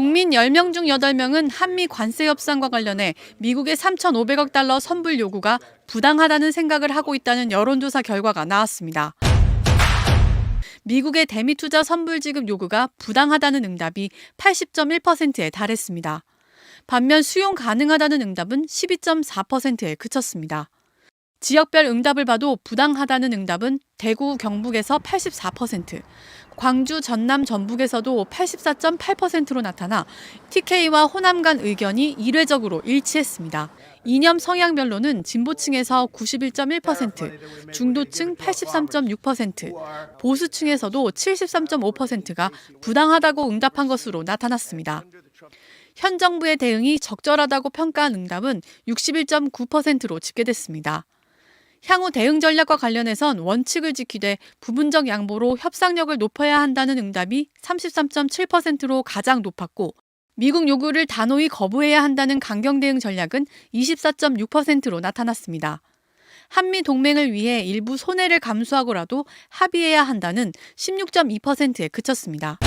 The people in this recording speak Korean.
국민 10명 중 8명은 한미 관세 협상과 관련해 미국의 3,500억 달러 선불 요구가 부당하다는 생각을 하고 있다는 여론조사 결과가 나왔습니다. 미국의 대미 투자 선불 지급 요구가 부당하다는 응답이 80.1%에 달했습니다. 반면 수용 가능하다는 응답은 12.4%에 그쳤습니다. 지역별 응답을 봐도 부당하다는 응답은 대구, 경북에서 84%, 광주, 전남, 전북에서도 84.8%로 나타나 TK와 호남 간 의견이 이례적으로 일치했습니다. 이념 성향별로는 진보층에서 91.1%, 중도층 83.6%, 보수층에서도 73.5%가 부당하다고 응답한 것으로 나타났습니다. 현 정부의 대응이 적절하다고 평가한 응답은 61.9%로 집계됐습니다. 향후 대응 전략과 관련해선 원칙을 지키되 부분적 양보로 협상력을 높여야 한다는 응답이 33.7%로 가장 높았고 미국 요구를 단호히 거부해야 한다는 강경 대응 전략은 24.6%로 나타났습니다. 한미 동맹을 위해 일부 손해를 감수하고라도 합의해야 한다는 16.2%에 그쳤습니다.